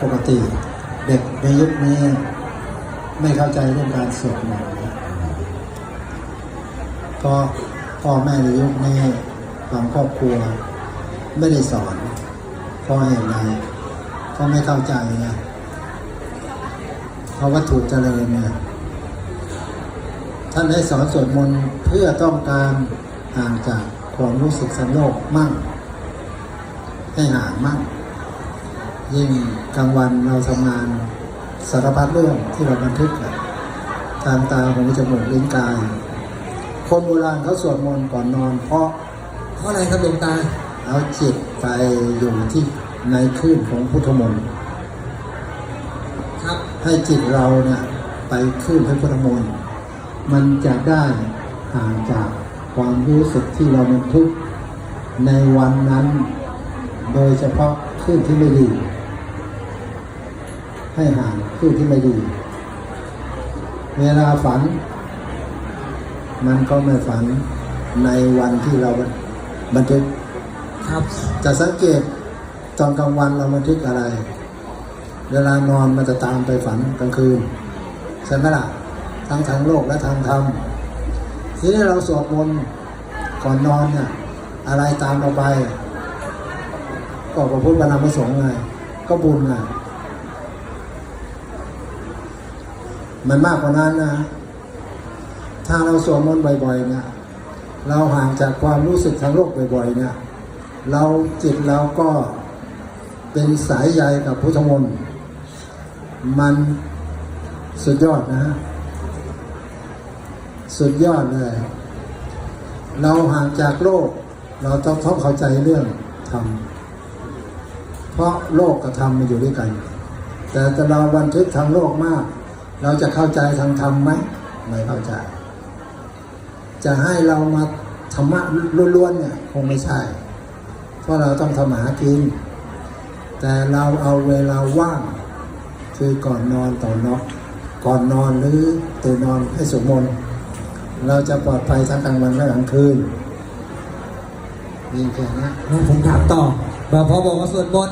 ปกติเด็กในยุคนี้ไม่เข้าใจเรื่องการสวดมนต์ก็พ่อแม่ในยุคนี้บางครอบครัวไม่ได้สอนเพราะเหตุไรก็ไม่เข้าใจไงเพราะวัตถุเจริญเนี่ยท่านได้สอนสวดมนต์เพื่อต้องการห่างจากความรู้สึกสันโลกมั่ง ให้ห่างมั่ง ยิ่งกลางวันเราทำงานสารพัดเรื่องที่เราบันทึกอะทางตาหูจมูกลิ้นกาย คนโบราณเขาสวดมนต์ก่อนนอน เพราะเพราะอะไรครับหลวงตาเอาจิตไปอยู่ที่ในคลื่นของพุทธมนต์ครับให้จิตเราเนี่ยไปคลื่นให้พุทธมนต์มันจะได้ห่างจากความรู้สึกที่เราบันทึกในวันนั้น โดยเฉพาะคลื่นที่ไม่ดี ให้ห่างคลื่นที่ไม่ดี เวลาฝัน มันก็ไม่ฝันในวันที่เราบันทึกครับจะสังเกตตอนกลางวันเราบันทึกอะไร เวลานอนมันจะตามไปฝันกลางคืนใช่ไหมล่ะทั้งทางโลกและทางธรรมทีนี้เราสวดมนต์ก่อนนอนเนี่ยอะไรตามเราไป ก็พระพุทธพระธรรมพระสงฆ์ไงก็บุญไง มันมากกว่านั้นนะ ถ้าเราสวดมนต์บ่อยๆเนี่ยเราห่างจากความรู้สึกทางโลกบ่อยๆเนี่ยเราจิตเราก็เป็นสายใยกับพุทธมนต์มันสุดยอดนะ สุดยอดเลย เราห่างจากโลก เราต้องต้องเข้าใจเรื่องธรรมเพราะโลกกับธรรมมันอยู่ด้วยกัน แต่เราบันทึกทางโลกมาก เราจะเข้าใจทางธรรมไหมไม่เข้าใจ จะให้เรามาธรรมะล้วนๆเนี่ยคงไม่ใช่ เพราะเราต้องทำมาหากิน แต่เราเอาเวลาว่าง คือก่อนนอนต่อนอนก่อนนอนหรือตื่นนอนให้สวดมนต์เราจะปลอดภัยทั้งกลางวันและกลางคืนนี่แค่นี้ผมถามต่อพอบอกว่าสวดมนต์